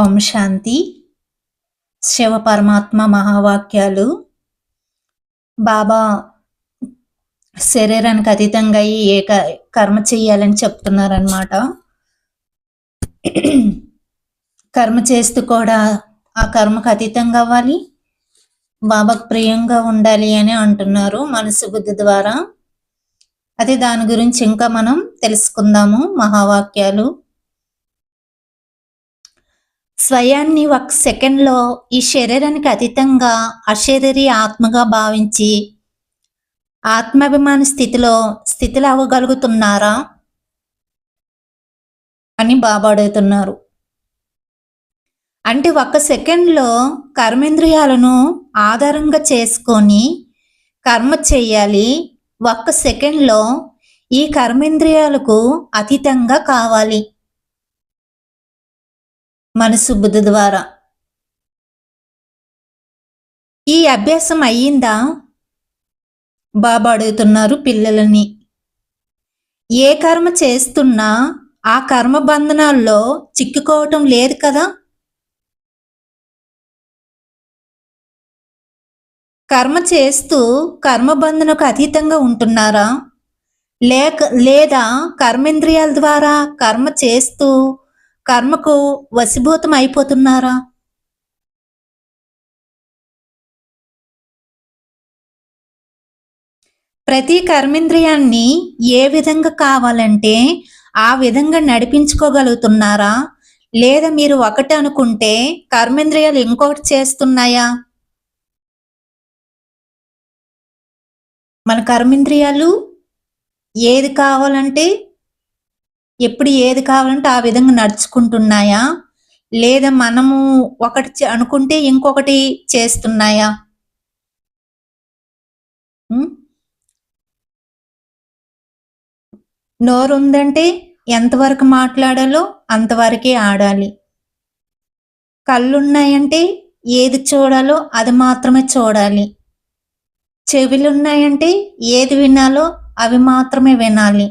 ఓం శాంతి. శివ పరమాత్మ మహావాక్యాలు. బాబా శరీరానికి అతీతంగా అయ్యి ఏ కర్మ చెయ్యాలని చెప్తున్నారనమాట కర్మ చేస్తూ కూడా ఆ కర్మకు అతీతంగా అవ్వాలి. బాబాకు ప్రియంగా ఉండాలి అని అంటున్నారు మనసు బుద్ధి ద్వారా. అదే దాని గురించి ఇంకా మనం తెలుసుకుందాము మహావాక్యాలు. స్వయాన్ని ఒక సెకండ్లో ఈ శరీరానికి అతీతంగా అశరీరీ ఆత్మగా భావించి ఆత్మాభిమాన స్థితిలో స్థితిలో అవ్వగలుగుతున్నారా అని బాబా అడుగుతున్నారు అంటే ఒక్క సెకండ్లో కర్మేంద్రియాలను ఆధారంగా చేసుకొని కర్మ చేయాలి. ఒక్క సెకండ్లో ఈ కర్మేంద్రియాలకు అతీతంగా కావాలి. మనసు బుద్ధి ద్వారా. ఈ అభ్యాసం అయ్యిందా? బాబా అడుగుతున్నారు పిల్లలని. ఏ కర్మ చేస్తున్నా ఆ కర్మ బంధనాల్లో చిక్కుకోవటం లేదు కదా? కర్మ చేస్తూ కర్మబంధనకు అతీతంగా ఉంటున్నారా? లేక లేదా కర్మేంద్రియాల ద్వారా కర్మ చేస్తూ కర్మకు వశీభూతం అయిపోతున్నారా? ప్రతి కర్మేంద్రియాన్ని ఏ విధంగా కావాలంటే ఆ విధంగా నడిపించుకోగలుగుతున్నారా? లేదా మీరు ఒకటి అనుకుంటే కర్మేంద్రియాలు ఇంకొకటి చేస్తున్నాయా? మన కర్మేంద్రియాలు ఏది కావాలంటే ఎప్పుడు ఏది కావాలంటే ఆ విధంగా నడుచుకుంటున్నాయా? లేదా మనము ఒకటి అనుకుంటే ఇంకొకటి చేస్తున్నాయా? నోరు ఉందంటే ఎంతవరకు మాట్లాడాలో అంతవరకే ఆడాలి. కళ్ళు ఉన్నాయంటే ఏది చూడాలో అది మాత్రమే చూడాలి. చెవులు ఉన్నాయంటే ఏది వినాలో అవి మాత్రమే వినాలి.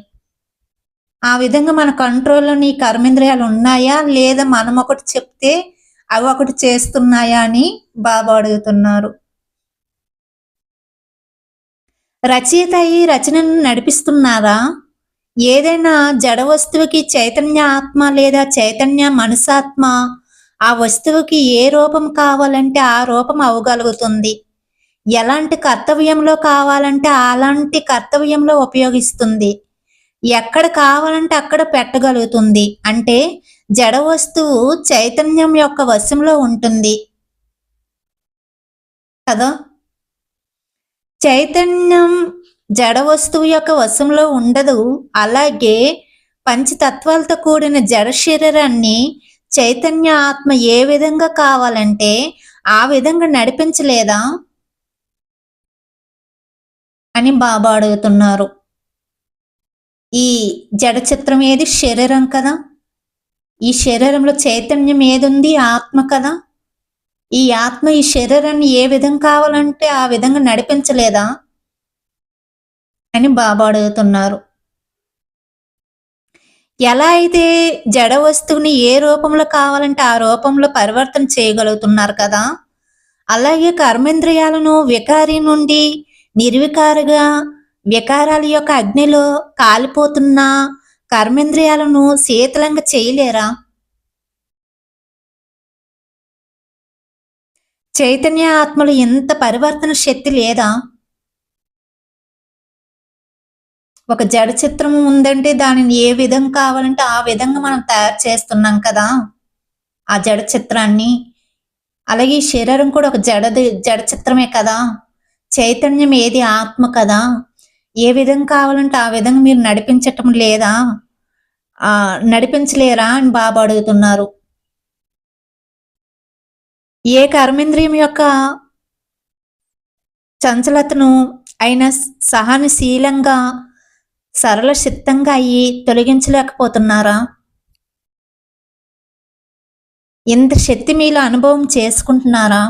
ఆ విధంగా మన కంట్రోల్లో నీ కర్మేంద్రియాలు ఉన్నాయా? లేదా మనం ఒకటి చెప్తే అవి ఒకటి చేస్తున్నాయా అని బాబా అడుగుతున్నారు. రచయిత ఈ రచనను నడిపిస్తున్నారా? ఏదైనా జడ వస్తువుకి చైతన్య ఆత్మ లేదా చైతన్య మనసాత్మ ఆ వస్తువుకి ఏ రూపం కావాలంటే ఆ రూపం అవ్వగలుగుతుంది. ఎలాంటి కర్తవ్యంలో కావాలంటే అలాంటి కర్తవ్యంలో ఉపయోగిస్తుంది. ఎక్కడ కావాలంటే అక్కడ పెట్టగలుగుతుంది. అంటే జడ వస్తువు చైతన్యం యొక్క వశంలో ఉంటుంది. కదా? చైతన్యం జడ వస్తువు యొక్క వశంలో ఉండదు. అలాగే పంచతత్వాలతో కూడిన జడ శరీరాన్ని చైతన్య ఆత్మ ఏ విధంగా కావాలంటే ఆ విధంగా నడిపించలేదా అని బాబా అడుగుతున్నారు. ఈ జడ చిత్రం ఏది? శరీరం కదా. ఈ శరీరంలో చైతన్యం ఏదుంది? ఆత్మ కదా. ఈ ఆత్మ ఈ శరీరాన్ని ఏ విధంగా కావాలంటే ఆ విధంగా నడిపించలేదా? అని బాబా అడుగుతున్నారు. ఎలా అయితే జడ వస్తువుని ఏ రూపంలో కావాలంటే ఆ రూపంలో పరివర్తన చేయగలుగుతున్నారు కదా. అలాగే కర్మేంద్రియాలను వికారి నుండి నిర్వికారిగా వికారాల యొక్క అగ్నిలో కాలిపోతున్న కర్మేంద్రియాలను శీతలంగా చేయలేరా? చైతన్య ఆత్మలు ఇంత పరివర్తన శక్తి లేదా? ఒక జడ చిత్రం ఉందంటే దానిని ఏ విధంగా కావాలంటే ఆ విధంగా మనం తయారు చేస్తున్నాం కదా. ఆ జడ చిత్రాన్ని. అలాగే ఈ శరీరం కూడా ఒక జడ జడ చిత్రమే కదా. చైతన్యం ఏది? ఆత్మ కదా. ఏ విధంగా కావాలంటే ఆ విధంగా మీరు నడిపించటం లేదా? నడిపించలేరా అని బాబా అడుగుతున్నారు. ఏ కర్మేంద్రియం యొక్క చంచలతను అయిన సహనశీలంగా సరళ చిత్తంగా అయ్యి తొలగించలేకపోతున్నారా? ఇంత శక్తి మీలో అనుభవం చేసుకుంటున్నారా?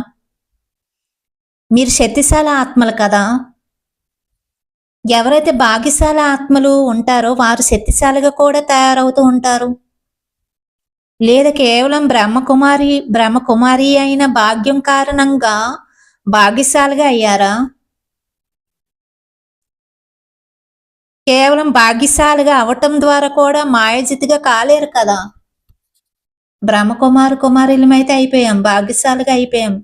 మీరు శక్తిశాల ఆత్మలు కదా? ఎవరైతే భాగ్యశాల ఆత్మలు ఉంటారో వారు శక్తిశాలిగా కూడా తయారవుతూ ఉంటారు. లేదా కేవలం బ్రహ్మకుమారి బ్రహ్మకుమారి అయిన భాగ్యం కారణంగా భాగ్యశాలిగా అయ్యారా? కేవలం భాగ్యశాలిగా అవటం ద్వారా కూడా మాయజితిగా కాలేరు కదా. బ్రహ్మకుమారి కుమారులమైతే అయిపోయాం భాగ్యశాలిగా అయిపోయాం.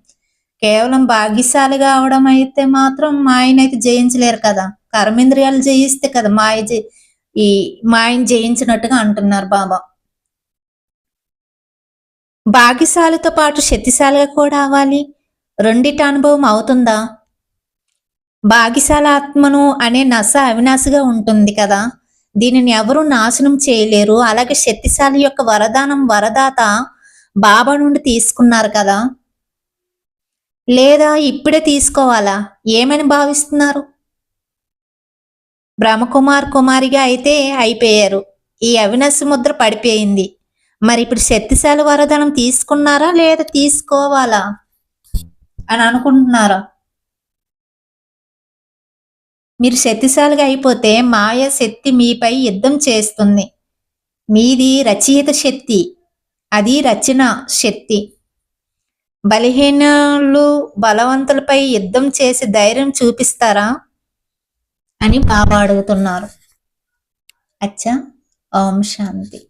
కేవలం భాగ్యశాలిగా అవడం అయితే మాత్రం మాయనైతే జయించలేరు కదా. కర్మేంద్రియాలు జయిస్తే కదా మాయ ఈ మాయను జయించినట్టుగా అంటున్నారు బాబా. భాగ్యశాలితో పాటు శక్తిశాలిగా కూడా అవ్వాలి. రెండిటి అనుభవం అవుతుందా? భాగ్యశాల ఆత్మను అనే నశ అవినాశిగా ఉంటుంది కదా. దీనిని ఎవరు నాశనం చేయలేరు. అలాగే శక్తిశాలి యొక్క వరదానం వరదాత బాబా నుండి తీసుకున్నారు కదా. లేదా ఇప్పుడే తీసుకోవాలా? ఏమని భావిస్తున్నారు? బ్రహ్మకుమార్ కుమారిగా అయితే అయిపోయారు. ఈ అవినాశి ముద్ర పడిపోయింది. మరి ఇప్పుడు శక్తిశాలి వరదనం తీసుకున్నారా లేదా తీసుకోవాలా అని అనుకుంటున్నారా? మీరు శక్తిశాలిగా అయిపోతే మాయ శక్తి మీపై యుద్ధం చేస్తుంది. మీది రచయిత శక్తి. అది రచన శక్తి. బలహీనులు బలవంతులపై యుద్ధం చేసి ధైర్యం చూపిస్తారా? అని బాబా అడుగుతున్నారు. అచ్చా ఓం శాంతి.